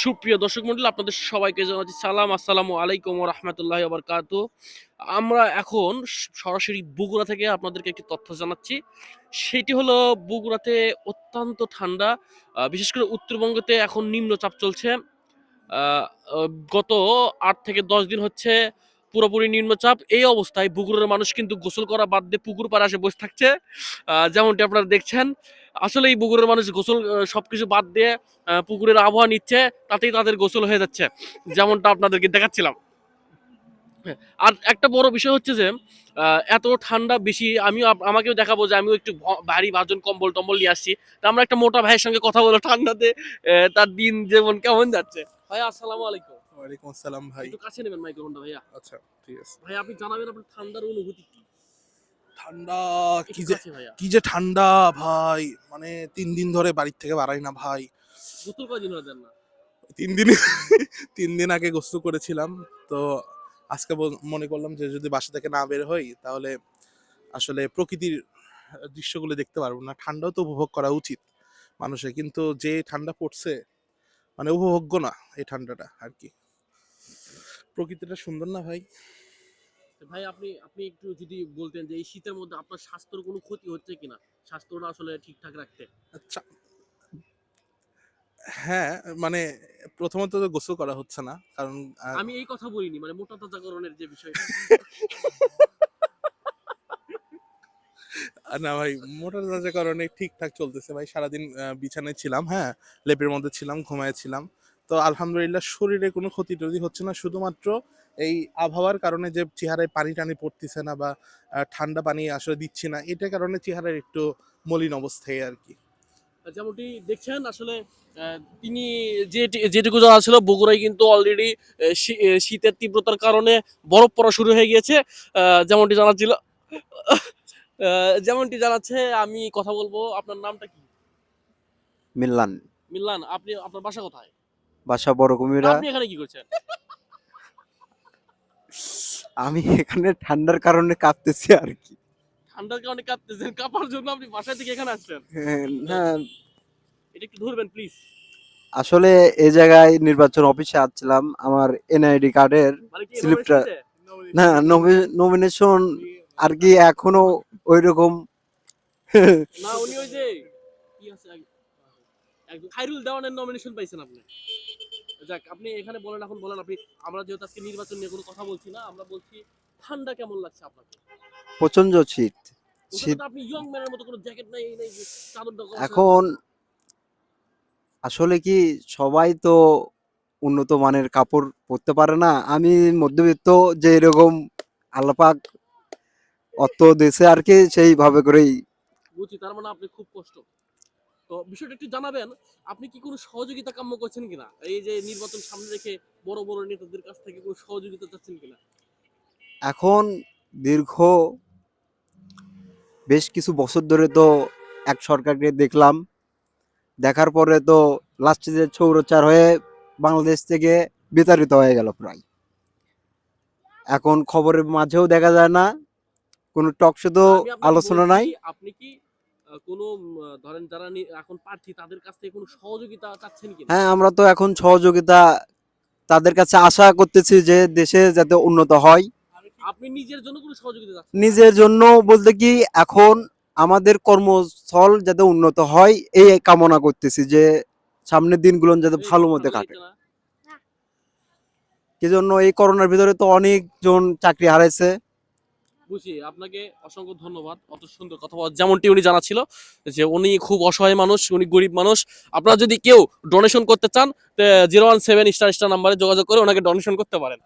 সুপ্রিয় দর্শক মন্ডল, আপনাদের সবাইকে জানাচ্ছি সালাম। আসসালামু আলাইকুম রহমতুল্লাহ আবরকাত আমরা এখন সরাসরি বগুড়া থেকে আপনাদেরকে একটি তথ্য জানাচ্ছি। সেটি হলো, বগুড়াতে অত্যন্ত ঠান্ডা। বিশেষ করে উত্তরবঙ্গতে এখন নিম্নচাপ চলছে। গত আট থেকে দশ দিন হচ্ছে পুরোপুরি নিম্নচাপ। এই অবস্থায় পুকুরের মানুষ কিন্তু গোসল করা বাদ দিয়ে পুকুর পাড়ে আসে বসে থাকছে। যেমনটি আপনারা দেখছেন, আসলে এই পুকুরের মানুষ গোসল সবকিছু বাদ দিয়ে পুকুরের আবহাওয়া নিচ্ছে, তাতেই তাদের গোসল হয়ে যাচ্ছে, যেমনটা আপনাদেরকে দেখাচ্ছিলাম। আর একটা বড় বিষয় হচ্ছে যে এত ঠান্ডা বেশি, আমিও আমাকেও দেখাবো যে আমিও একটু ভারী ভাজন কম্বল টম্বল নিয়ে আসছি। তা আমরা একটা মোটা ভাইয়ের সঙ্গে কথা বলো ঠান্ডাতে তার দিন যেমন কেমন যাচ্ছে। ভাইয়া আসসালামু আলাইকুম। ওয়ালাইকুম আসসালাম ভাই। একটু কাছে নেবেন মাইক্রোফোনটা ভাইয়া। আচ্ছা ঠিক আছে। ভাই আপনি জানাবেন আপনার ঠান্ডার অনুভূতি কি? ঠান্ডা কি যে কি যে ঠান্ডা ভাই মানে তিন দিন ধরে বাড়ির থেকে বাড়াই না ভাই। গোসল কয়দিন হয়ে দেন না? তিন দিন তিন দিন আগে গোসল করেছিলাম তো আজকে মনে করলাম যে যদি বাসা থেকে না বের হই তাহলে আসলে প্রকৃতির দৃশ্যগুলো দেখতে পারব না। ঠান্ডাও তো উপভোগ করা উচিত মানুষের কিন্তু যে ঠান্ডা পড়ছে মানে উপভোগ্য না এই ঠান্ডাটা আর কি। প্রকৃতিটা সুন্দর না ভাই? ভাই আপনি আপনি একটু যদি বলতেন যে এই শীতের মধ্যে আপনার স্বাস্থ্যের কোনো ক্ষতি হচ্ছে কিনা? স্বাস্থ্যটা আসলে ঠিকঠাক রাখতে। আচ্ছা। হ্যাঁ মানে প্রথমত তো গোসল করা হচ্ছে না কারণ আমি এই কথা বলিনি মানে মোটা তাজাকরণের যে বিষয়টা। আর না ভাই মোটর কারণে ঠিকঠাক চলতেছে ভাই সারাদিন বিছানায় ছিলাম হ্যাঁ লেপের মধ্যে ছিলাম ঘুমায়েছিলাম তো আলহামদুলিল্লাহ শরীরে কোনো ক্ষতি টতি হচ্ছে না। শুধুমাত্র এই আবহাওয়ার কারণে যে চেহারায় পানি টানি পড়তেছে না বা ঠান্ডা পানি আসলে দিচ্ছি না এটার কারণে চেহারার একটু মলিন অবস্থায় আর কি। যেমনটি দেখছেন আসলে তিনি যে যেটুকু জানা ছিল বগুড়ায় কিন্তু অলরেডি শীতের তীব্রতার কারণে বরফ পড়া শুরু হয়ে গিয়েছে। আহ, যেমনটি জানা ছিল আহ, যেমনটি জানাচ্ছে আমি কথা বলব। আপনার নামটা কি? মিল্লান। মিল্লান আপনি আপনার বাসা কোথায়? বাসা বড় কুমিরা। আপনি এখানে কি করছেন? আমি এখানে ঠান্ডার কারণে কাঁপতেছি আর কি। ঠান্ডার কারণে কাঁপতেছেন কাঁপার জন্য আপনি বাসা থেকে এখানে আসছেন? হ্যাঁ, না। এটা একটু ধরবেন প্লিজ আসলে এই জায়গায় নির্বাচন অফিসে আসছিলাম আমার এনআইডি কার্ডের মানে স্লিপটা না নমিনেশন আর কি এখনও ওই রকম না উনি ওই যে কি আছে খাইরুল দেওয়ানের নমিনেশন পাইছেন আপনি। যাক আপনি এখানে বলেন এখন বলেন আপনি আমরা যেহেতু আজকে নির্বাচন নিয়ে কোনো কথা বলছি না আমরা বলছি ঠান্ডা কেমন লাগছে আপনাকে? প্রচণ্ড শীত। শীত আপনি ইয়ং ম্যানের মতো কোনো জ্যাকেট নাই এই নাই যে এখন আসলে কি সবাই তো উন্নত মানের কাপড় পরতে পারে না। আমি মধ্যবিত্ত যে এরকম আল্লাপাক অত দেশে আর কি সেইভাবে করেই বুঝছি তার মানে আপনি খুব কষ্ট। তো বিষয়টা একটু জানাবেন আপনি কি কোনো সহযোগিতা কাম্য করছেন কিনা? এই যে নির্বাচন সামনে রেখে বড় বড় নেতাদের কাছ থেকে কোনো সহযোগিতা চাচ্ছেন কিনা? এখন দীর্ঘ বেশ কিছু বছর ধরে তো এক সরকারকে দেখলাম। দেখার পরে তো লাস্টে যে চৌরচার হয়ে বাংলাদেশ থেকে বিতাড়িত হয়ে গেল প্রায়। এখন খবরের মাঝেও দেখা যায় না কোনো টক আপনাকে আলোচনা নাই। আপনি কি কোনো ধরেন যারা এখন প্রার্থী তাদের কাছ থেকে কোনো সহযোগিতা চাচ্ছেন কিনা? হ্যাঁ আমরা তো এখন সহযোগিতা তাদের কাছে আশা করতেছি যে দেশে যাতে উন্নত হয়। আপনি নিজের জন্য কোনো সহযোগিতা চাচ্ছেন? নিজের জন্য বলতে কি এখন আমাদের কর্মস্থল যাতে উন্নত হয় এই কামনা করতেছি যে সামনের দিনগুলো যাতে ভালো মতো কাটে। কি জন্য এই করোনার ভিতরে তো অনেকজন চাকরি হারাইছে। বুঝি আপনাকে অসংখ্য ধন্যবাদ। অত সুন্দর কথা বলা যেমনটি উনি জানাচ্ছিল যে উনি খুব অসহায় মানুষ, উনি গরিব মানুষ। আপনারা যদি কেউ ডোনেশন করতে চান zero one seven star star নাম্বারে যোগাযোগ করে ওনাকে ডোনেশন করতে পারেন।